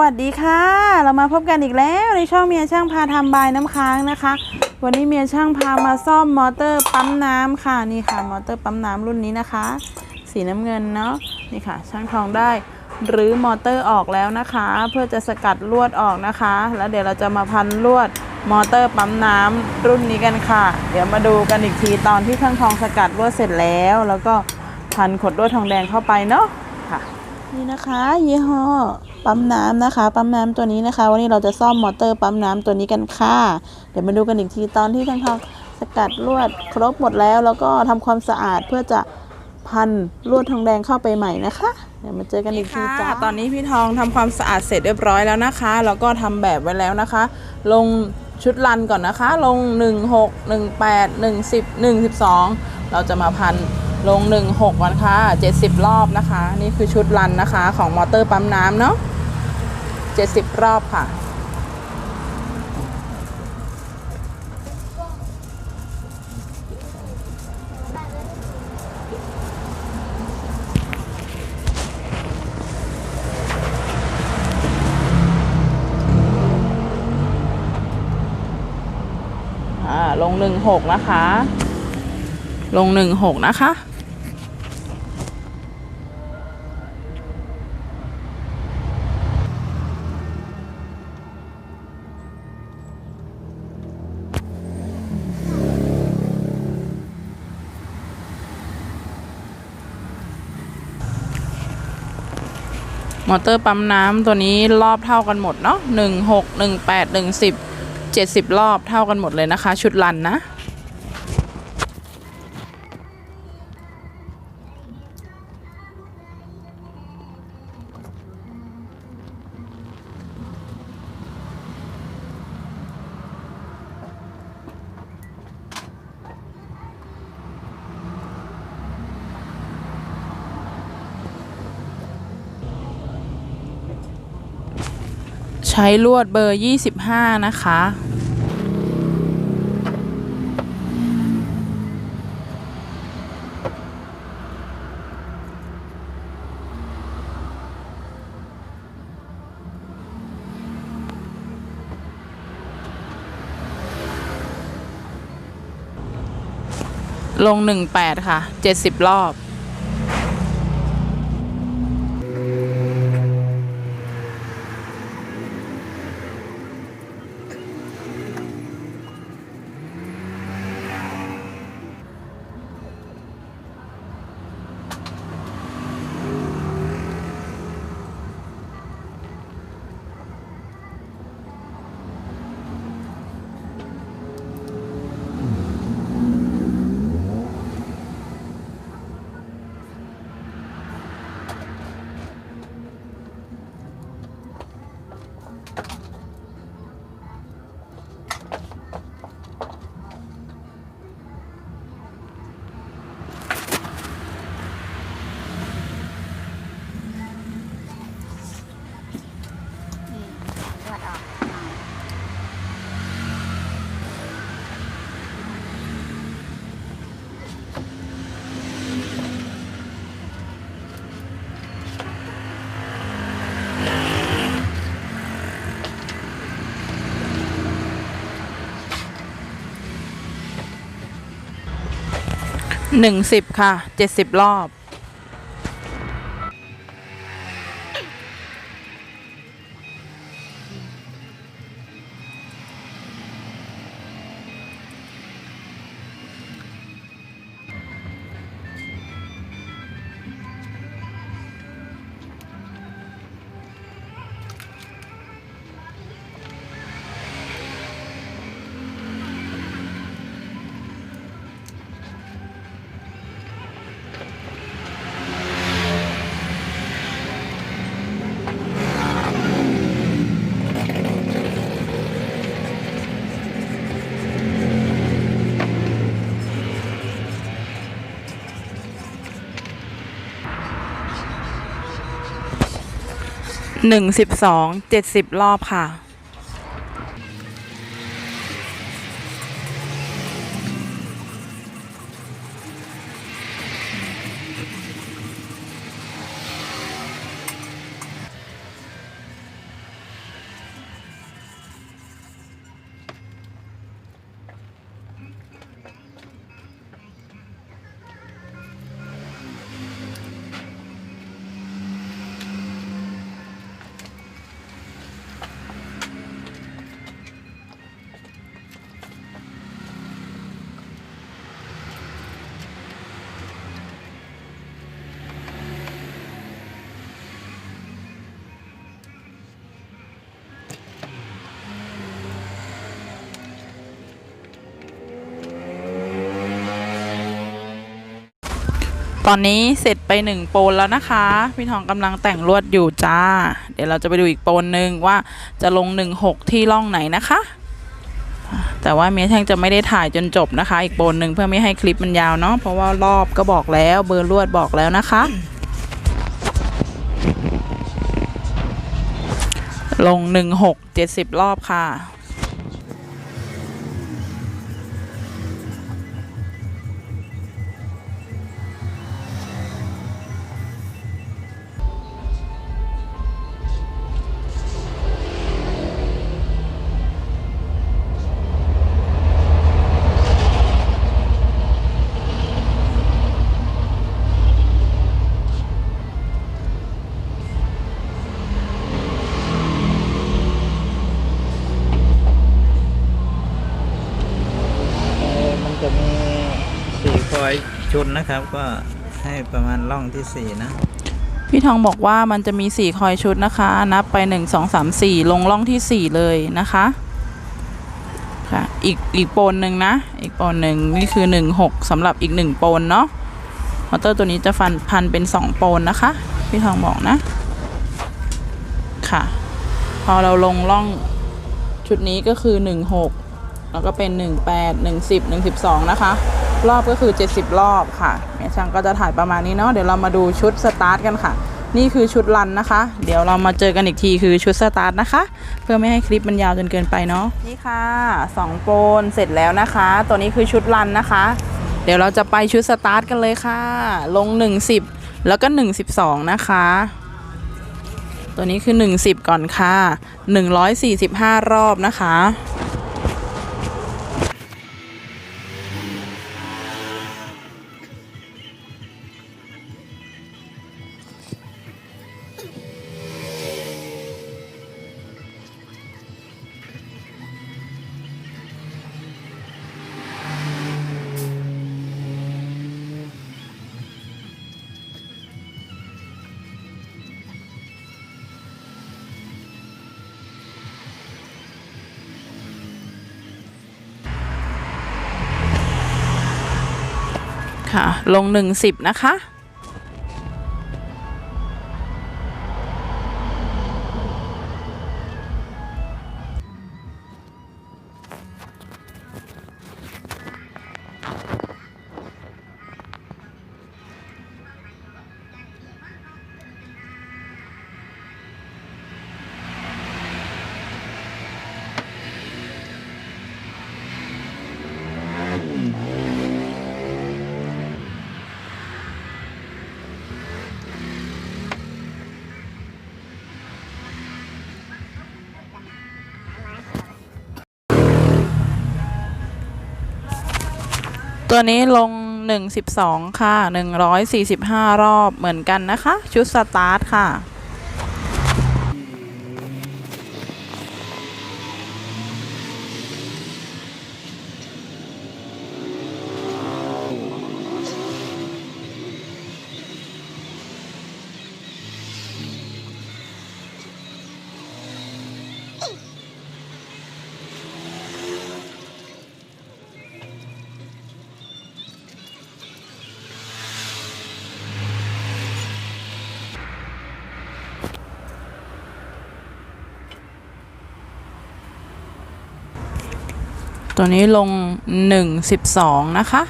วัสดีค่ะ เรามาพบกันอีกแล้วในช่องเมียช่างพาทำบายน้ำค้างนะคะ วันนี้เมียช่างพามาซ่อมมอเตอร์ปั๊มน้ำค่ะนี่ค่ะมอเตอร์ปั๊มน้ำรุ่นนี้นะคะ สีน้ำเงินเนาะนี่ค่ะ ช่างทองได้หรือมอเตอร์ออกแล้วนะคะ เพื่อจะสกัดลวดออกนะคะ แล้วเดี๋ยวเราจะมาพันลวดมอเตอร์ปั๊มน้ำรุ่นนี้กันค่ะ เดี๋ยวมาดูกันอีกทีตอนที่ช่างทองสกัดลวดเสร็จแล้ว แล้วก็พันขดลวดทองแดงเข้าไปเนาะค่ะ นี่นะคะยี่ห้อ ปั๊มน้ำนะคะ ปั๊มน้ำตัวนี้นะคะ วันนี้เราจะซ่อมมอเตอร์ปั๊มน้ำตัวนี้กันค่ะ เดี๋ยวมาดูกันอีกทีตอนที่ทางทองสกัดลวดครบหมดแล้ว แล้วก็ทำความสะอาดเพื่อจะพันลวดทองแดงเข้าไปใหม่นะคะ เดี๋ยวมาเจอกันอีกทีจ้าตอนนี้พี่ทองทำความสะอาดเสร็จเรียบร้อยแล้วนะคะ แล้วก็ทำแบบไว้แล้วนะคะ ลงชุดรันก่อนนะคะ ลง 16 18 110 112 เราจะมาพัน ลง 16ก่อนค่ะ 70 รอบนะคะ นี่คือชุดรันนะคะของมอเตอร์ปั๊มน้ำเนาะ70 รอบค่ะอ่าลง 16 นะคะ ลง 16 นะคะ มอเตอร์ปั๊มน้ำตัวนี้รอบเท่ากันหมดเนาะหนึ่งหกหนึ่งแปดหนึ่งสิบเจ็ดสิบรอบเท่ากันหมดเลยนะคะ ชุดลันนะ ช้ลวดเบอร์ 25 นะคะลง 18 ค่ะ 70 รอบ 10ค่ะ70รอบ หนึ่งสิบสองเจ็ดสิบรอบค่ะ ตอนนี้เสร็จไปหนึ่งโปนแล้วนะคะ พี่ทองกำลังแต่งลวดอยู่จ้า เดี๋ยวเราจะไปดูอีกโปนหนึ่งว่าจะลงหนึ่งหกที่ร่องไหนนะคะ แต่ว่าเมียแท่งจะไม่ได้ถ่ายจนจบนะคะ อีกโปนหนึ่งเพื่อไม่ให้คลิปมันยาวเนาะเพราะว่ารอบก็บอกแล้วเบอร์ลวดบอกแล้วนะคะ ลงหนึ่งหกเจ็ดสิบรอบค่ะ ชุดนะครับก็ให้ประมาณร่องที่สี่นะ พี่ทองบอกว่ามันจะมีสี่คอยชุดนะคะ นับไปหนึ่งสองสามสี่ลงล่องที่สี่เลยนะคะค่ะอีกอีกโปนหนึ่งนะ อีกโปนหนึ่งนี่คือหนึ่งหกสำหรับอีกหนึ่งโปนเนาะมอเตอร์ตัวนี้จะฟันพันเป็นสองโปนนะคะ พี่ทองบอกนะ ค่ะ พอเราลงล่องชุดนี้ก็คือหนึ่งหกแล้วก็เป็นหนึ่งแปดหนึ่งสิบหนึ่งสิบสองนะคะ รอบก็คือ 70 รอบค่ะแม่ช่างก็จะถ่ายประมาณนี้เนาะเดี๋ยวเรามาดูชุดสตาร์ทกันค่ะ นี่คือชุดรันนะคะ เดี๋ยวเรามาเจอกันอีกทีคือชุดสตาร์ทนะคะ เพื่อไม่ให้คลิปมันยาวจนเกินไปเนาะนี่ค่ะสองโปนเสร็จแล้วนะคะ ตัวนี้คือชุดรันนะคะ เดี๋ยวเราจะไปชุดสตาร์ทกันเลยค่ะ ลง 110 แล้วก็ 112 นะคะ ตัวนี้คือ 110 ก่อนค่ะ 145 รอบนะคะ ค่ะ ลง110นะคะ ตัวนี้ลง 112 ค่ะ 145 รอบเหมือนกันนะคะ ชุดสตาร์ทค่ะ ตัวนี้ลง 112 นะคะ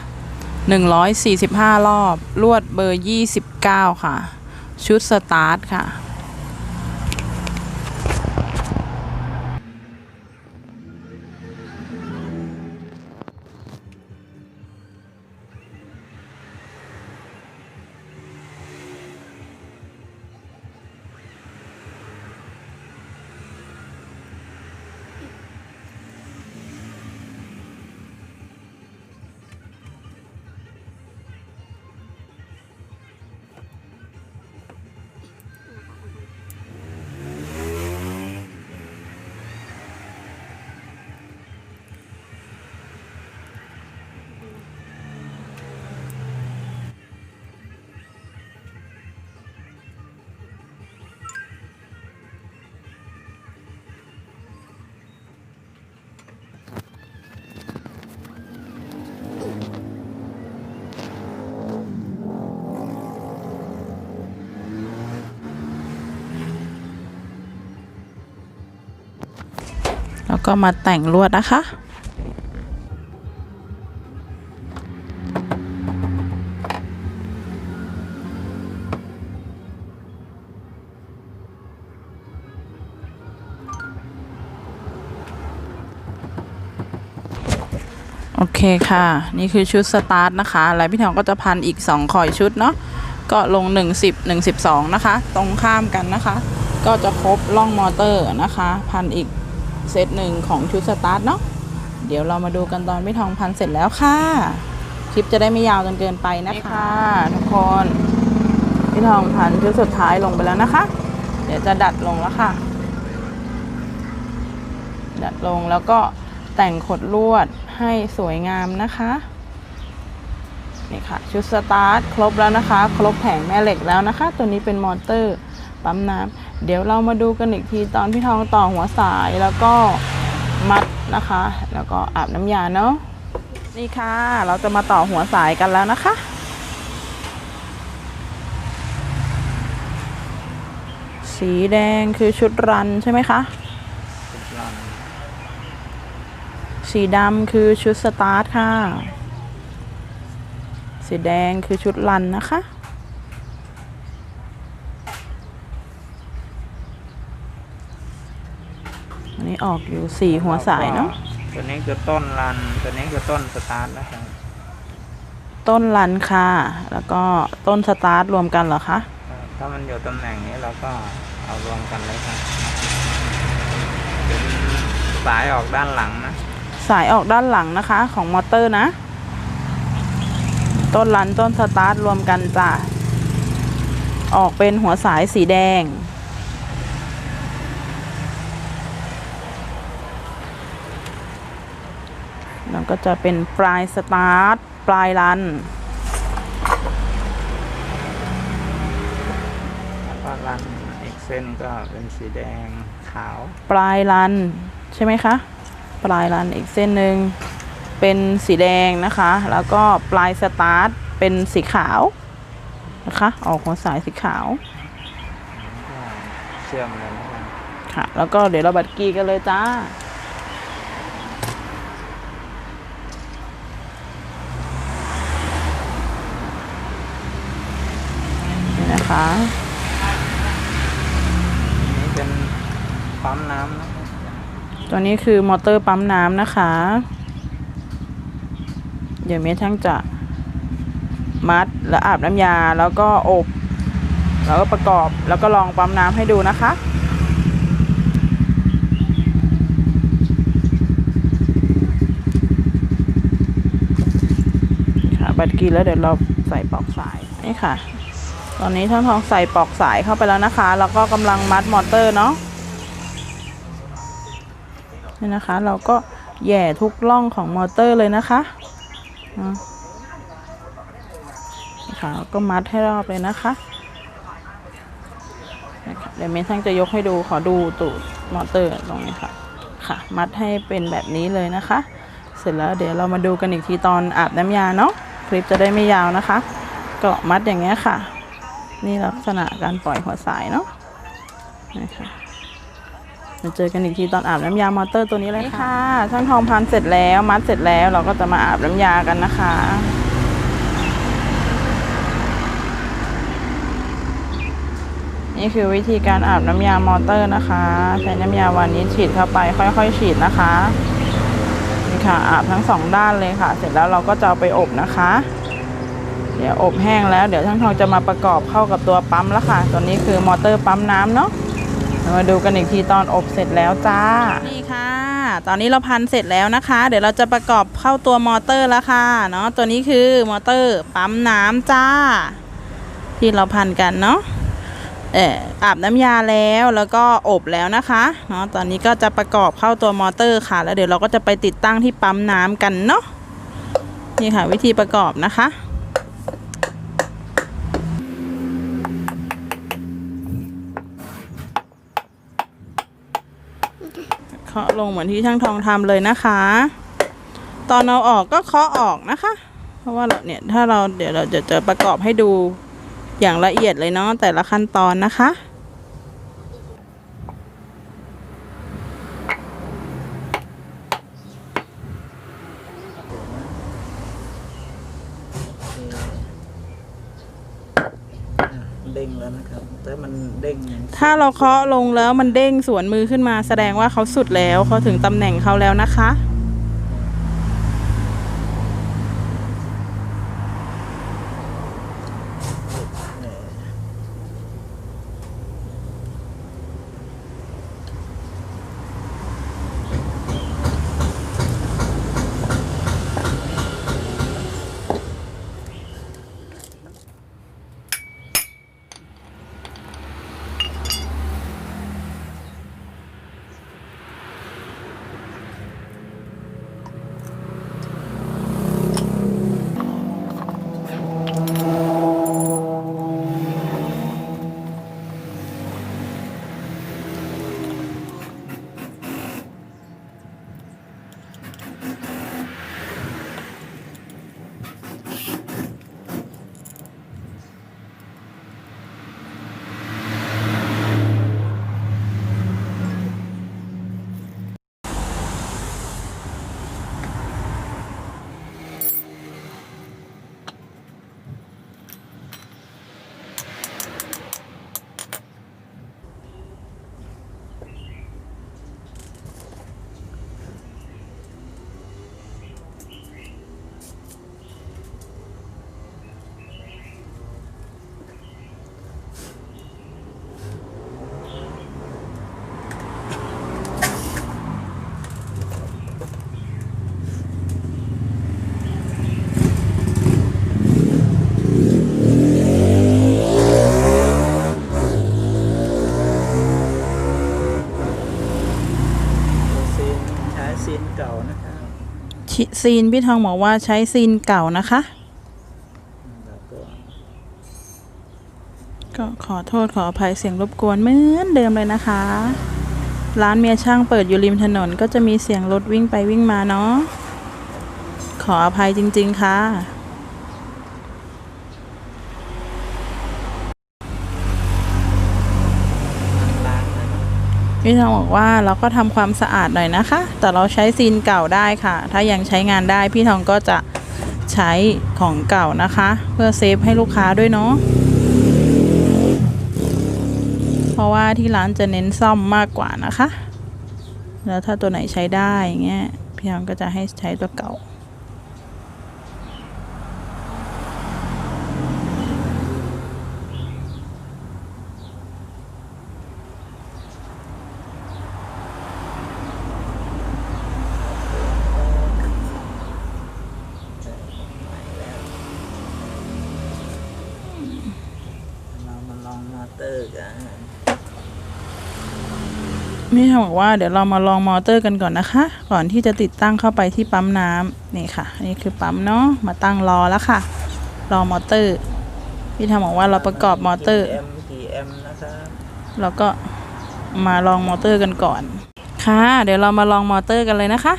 145 รอบ ลวดเบอร์ 29 ค่ะ ชุดสตาร์ทค่ะ ก็มาแต่งลวดนะคะ โอเคค่ะ นี่คือชุดสตาร์ทนะคะ แล้วพี่ทองก็จะพันอีก 2 คอยชุดเนาะก็ลง 1 10 1 12 นะคะ ตรงข้ามกันนะคะ ก็จะครบล่องมอเตอร์นะคะ พันอีก เซตหนึ่งของชุดสตาร์ทเนาะเดี๋ยวเรามาดูกันตอนพี่ทองพันเสร็จแล้วค่ะ คลิปจะได้ไม่ยาวจนเกินไปนะคะ ทุกคนพี่ทองพันชุดสุดท้ายลงไปแล้วนะคะ เดี๋ยวจะดัดลงแล้วค่ะ ดัดลงแล้วก็แต่งขดลวดให้สวยงามนะคะนี่ค่ะชุดสตาร์ทครบแล้วนะคะ ครบแผงแม่เหล็กแล้วนะคะ ตัวนี้เป็นมอเตอร์ปั๊มน้ำ เดี๋ยวเรามาดูกันอีกทีตอนพี่ทองต่อหัวสายแล้วก็มัดนะคะ แล้วก็อาบน้ำยาเนาะนี่ค่ะ เราจะมาต่อหัวสายกันแล้วนะคะ สีแดงคือชุดรันใช่ไหมคะ สีดำคือชุดสตาร์ทค่ะ สีแดงคือชุดรันนะคะ อันนี้ออกอยู่สี่หัวสายเนาะตัวนี้คือต้นรัน ตัวนี้คือต้นสตาร์ทนะครับต้นรันค่ะ แล้วก็ต้นสตาร์ทรวมกันเหรอคะถ้ามันอยู่ตำแหน่งนี้เราก็เอารวมกันเลยครับเป็นสายออกด้านหลังนะ สายออกด้านหลังนะคะ ของมอเตอร์นะ ต้นรันต้นสตาร์ทรวมกันจ้ะออกเป็นหัวสายสีแดง แล้ว ก็จะเป็นปลายสตาร์ทปลายรันแล้วก็รันอีกเส้นก็เป็นสีแดงขาว ปลายรันใช่ไหมคะ ปลายรันอีกเส้นหนึ่งเป็นสีแดงนะคะ แล้วก็ปลายสตาร์ทเป็นสีขาวนะคะ ออกหัวสายสีขาวก็เชื่อมเลยนะครับค่ะ แล้วก็เดี๋ยวเราบัดกีกันเลยจ้า นี่นะคะอันนี้เป็นปั๊มน้ำนะครับตัวนี้คือมอเตอร์ปั๊มน้ำนะคะ เดี๋ยวเมทั้งจะมัดและอาบน้ำยาแล้วก็อบ แล้วก็ประกอบแล้วก็ลองปั๊มน้ำให้ดูนะคะค่ะบัตรกีแล้วเดี๋ยวเราใส่ปลอกสายนี่ค่ะ ตอนนี้ท่านทองใส่ปลอกสายเข้าไปแล้วนะคะ แล้วก็กำลังมัดมอเตอร์เนาะนี่นะคะ เราก็แย่ทุกร่องของมอเตอร์เลยนะคะอะค่ะก็มัดให้รอบเลยนะคะนะคะเดี๋ยวเมทังจะยกให้ดูขอดูตูดมอเตอร์ตรงนี้ค่ะ ค่ะ มัดให้เป็นแบบนี้เลยนะคะ เสร็จแล้วเดี๋ยวเรามาดูกันอีกทีตอนอาบน้ำยาเนาะคลิปจะได้ไม่ยาวนะคะ ก็มัดอย่างเงี้ยค่ะ นี่ลักษณะการปล่อยหัวสายเนาะนะคะมาเจอกันอีกทีตอนอาบน้ำยามอเตอร์ตัวนี้เลยค่ะ ช่างทองพันเสร็จแล้วมัดเสร็จแล้วเราก็จะมาอาบน้ำยากันนะคะนี่คือวิธีการอาบน้ำยามอเตอร์นะคะ ใช้น้ำยาวานิชฉีดเข้าไปค่อยๆ ฉีดนะคะ นี่ค่ะอาบทั้งสองด้านเลยค่ะ เสร็จแล้วเราก็จะเอาไปอบนะคะ เดี๋ยวอบแห้งแล้วเดี๋ยวช่างทองจะมาประกอบเข้ากับตัวปั๊มแล้วค่ะ ตัวนี้คือมอเตอร์ปั๊มน้ำเนาะมาดูกันอีกทีตอนอบเสร็จแล้วจ้า นี่ค่ะ ตอนนี้เราพันเสร็จแล้วนะคะ เดี๋ยวเราจะประกอบเข้าตัวมอเตอร์แล้วค่ะ เนาะ ตัวนี้คือมอเตอร์ปั๊มน้ำจ้า ที่เราพันกันเนาะ เอออาบน้ำยาแล้วแล้วก็อบแล้วนะคะ เนาะ ตอนนี้ก็จะประกอบเข้าตัวมอเตอร์ค่ะ แล้วเดี๋ยวเราก็จะไปติดตั้งที่ปั๊มน้ำกันเนาะ นี่ค่ะวิธีประกอบนะคะาะลงเหมือนที่ช่างทองทำเลยนะคะ ตอนเอาออกก็เคาะออกนะคะ เพราะว่าเราเนี่ยถ้าเราเดี๋ยวเราจะจะประกอบให้ดูอย่างละเอียดเลยเนาะแต่ละขั้นตอนนะคะ งแล้วนะครับ แต่มันเด้งถ้าเราเคาะลงแล้วมันเด้งสวนมือขึ้นมาแสดงว่าเขาสุดแล้วเขาถึงตำแหน่งเขาแล้วนะคะ ซีนพี่ทองบอกว่าใช้ซีนเก่านะคะก็ก็ขอโทษขออภัยเสียงรบกวนเหมือนเดิมเลยนะคะ ร้านเมียช่างเปิดอยู่ริมถนนก็จะมีเสียงรถวิ่งไปวิ่งมาเนาะขออภัยจริง ๆ ค่ะ ล้างนะครับ พี่ทองบอกว่าเราก็ทำความสะอาดหน่อยนะคะ แต่เราใช้ซีนเก่าได้ค่ะ ถ้ายังใช้งานได้พี่ทองก็จะใช้ของเก่านะคะ เพื่อเซฟให้ลูกค้าด้วยเนาะเพราะว่าที่ร้านจะเน้นซ่อมมากกว่านะคะ แล้วถ้าตัวไหนใช้ได้อย่างเงี้ยพี่ทองก็จะให้ใช้ตัวเก่ามาลองมอเตอร์กัน พี่ทองบอกว่าเดี๋ยวเรามาลองมอเตอร์กันก่อนนะคะ ก่อนที่จะติดตั้งเข้าไปที่ปั๊มน้ำนี่ค่ะ นี่คือปั๊มเนาะมาตั้งรอแล้วค่ะรอมอเตอร์ พี่ทองบอกว่าเราประกอบมอเตอร์กี่ M กี่ M นะครับเราก็มาลองมอเตอร์กันก่อน ค่ะ เดี๋ยวเรามาลองมอเตอร์กันเลยนะคะ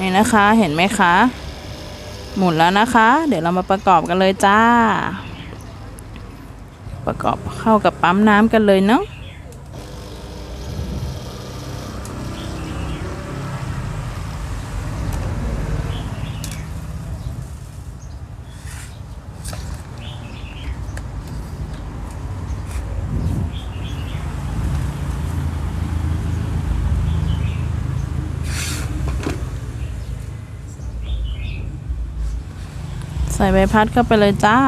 นี่นะคะเห็นไหมคะ หมุนแล้วนะคะ เดี๋ยวเรามาประกอบกันเลยจ้า ประกอบเข้ากับปั๊มน้ำกันเลยเนาะใส่ใบพัดเข้าไปเลยจ้า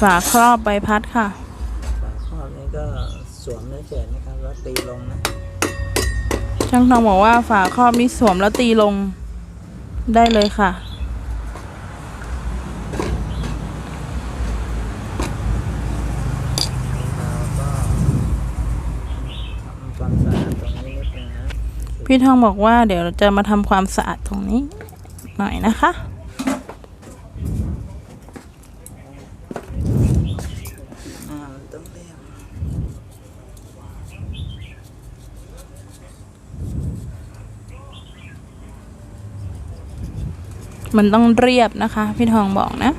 ฝาครอบใบพัดค่ะ ฝาครอบนี้ก็สวมเฉยๆนะครับแล้วตีลงนะ ช่างทองบอกว่าฝาครอบนี้สวมแล้วตีลงได้เลยค่ะ พี่ทองบอกว่าเดี๋ยวจะมาทำความสะอาดตรงนี้หน่อยนะคะ มันต้องเรียบนะคะ พี่ทองบอกนะ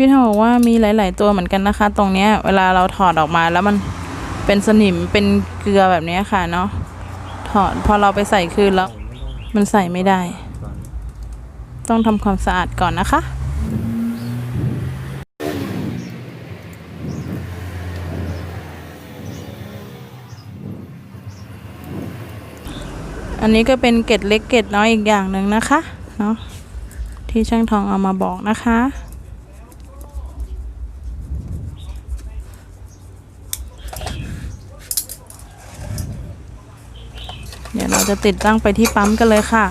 พี่ทองบอกว่ามีหลาย ๆ ตัวเหมือนกันนะคะ ตรงเนี้ยเวลาเราถอดออกมาแล้วมันเป็นสนิมเป็นเกลือแบบนี้ค่ะเนาะถอดพอเราไปใส่คืนแล้ว มันใส่ไม่ได้ ต้องทำความสะอาดก่อนนะคะอันนี้ก็เป็นเกร็ดเล็กเกร็ดน้อยอีกอย่างหนึ่งนะคะเนาะที่ช่างทองเอามาบอกนะคะ เดี๋ยวเราจะติดตั้งไปที่ปั๊มกันเลยค่ะ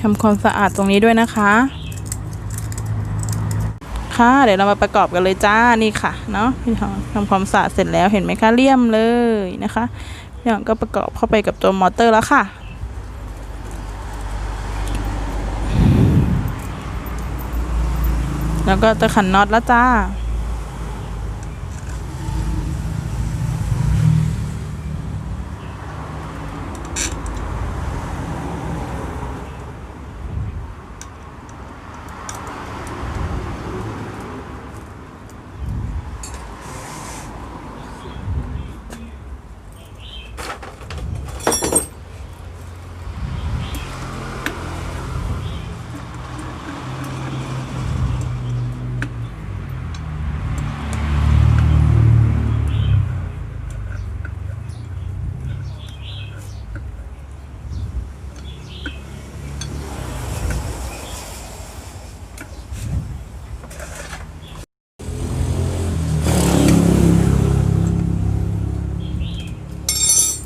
ทำความสะอาดตรงนี้ด้วยนะคะ คะ เดี๋ยวเรามาประกอบกันเลยจ้านี่ค่ะเนาะพี่ทองทำความสะอาดเสร็จแล้วเห็นไหมคะเลี่ยมเลยนะคะพี่ทองก็ประกอบเข้าไปกับตัวมอเตอร์แล้วค่ะแล้วก็จะขันน็อตแล้วจ้า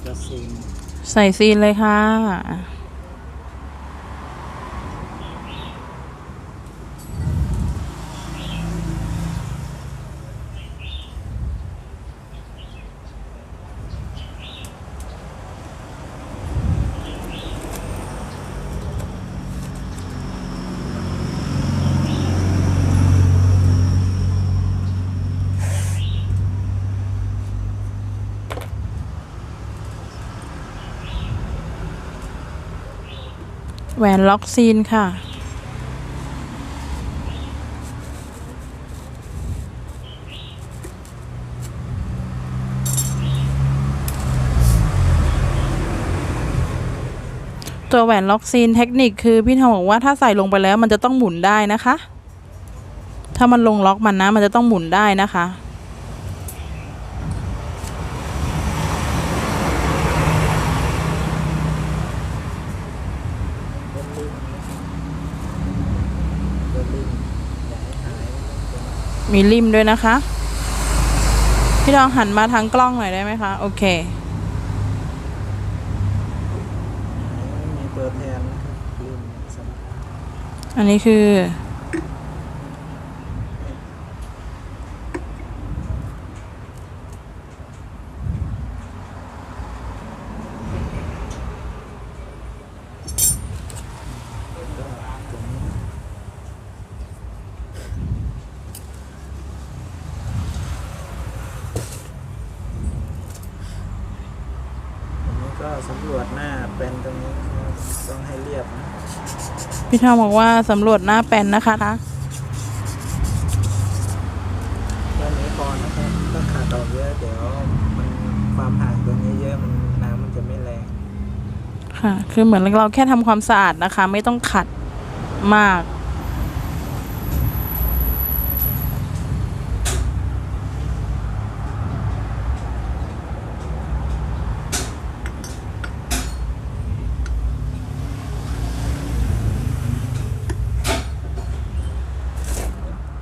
จะซีน ใส่ซีนเลยค่ะ แหวนล็อกซีนค่ะ ตัวแหวนล็อกซีนเทคนิคคือพี่ทองบอกว่าถ้าใส่ลงไปแล้วมันจะต้องหมุนได้นะคะ ถ้ามันลงล็อกมันนะมันจะต้องหมุนได้นะคะ เบลลิงอย่าให้หายตัวนี้ มีริมด้วยนะคะ พี่ทองหันมาทางกล้องหน่อยได้ไหมคะ โอเคไม่มีตัวแทนนะครับลิมสำคัญอันนี้คือ ก็ตัวนี้อันนี้ก็สำรวจหน้าเป็นตรงนี้นะครับต้องให้เรียบนะ พี่ทองบอกว่าสำรวจหน้าแปลนนะคะแค่นี้พอนะครับถ้าขาดออกเยอะเดี๋ยวมันความห่างตรงนี้เยอะมันน้ำมันจะไม่แรงค่ะ คือเหมือนเราแค่ทำความสะอาดนะคะ ไม่ต้องขัดมาก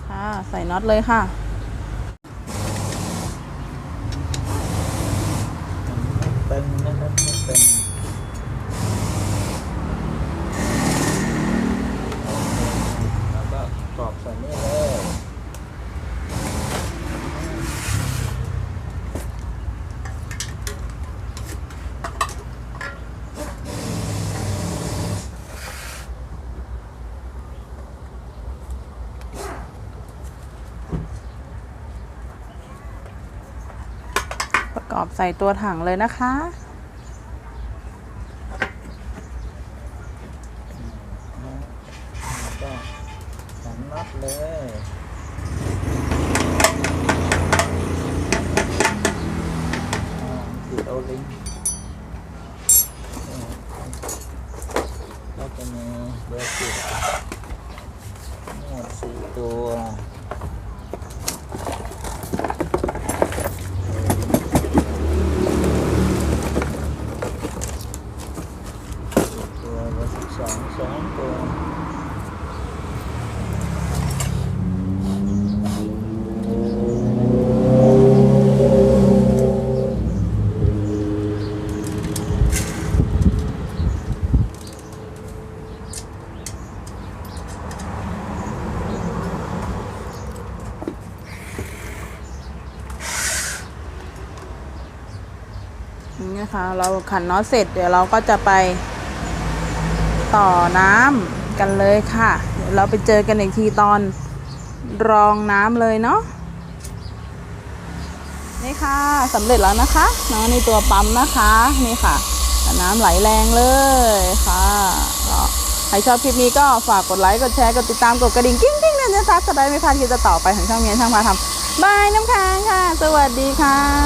ค่ะ ใส่ น็อตเลยค่ะ แปล ตึงนะครับไม่ตึงแล้วก็กรอบใส่นี่เลย กรอบใส่ตัวถังเลยนะคะ แล้วก็สันน็อตเลยอ่าติดโอลิงก็จะมีเบอร์สิบทั้งหมดสี่ตัว ตัวละสิบสองสองตัว นี่นะคะ เราขันน็อตเสร็จเดี๋ยวเราก็จะไปต่อน้ำกันเลยค่ะเดี๋ยวเราไปเจอกันอีกทีตอนรองน้ำเลยเนาะนี่ค่ะสำเร็จแล้วนะคะเนาะในตัวปั๊มนะคะนี่ค่ะ น้ำไหลแรงเลยค่ะใครชอบคลิปนี้ก็ฝากกดไลค์กดแชร์กดติดตามกดกระดิ่งกิ้งกิ้งๆเลยนะคะจะได้ไม่พลาดคลิปต่อไปของช่องเมียนช่างพาทำบายน้ำค้างค่ะ สวัสดีค่ะ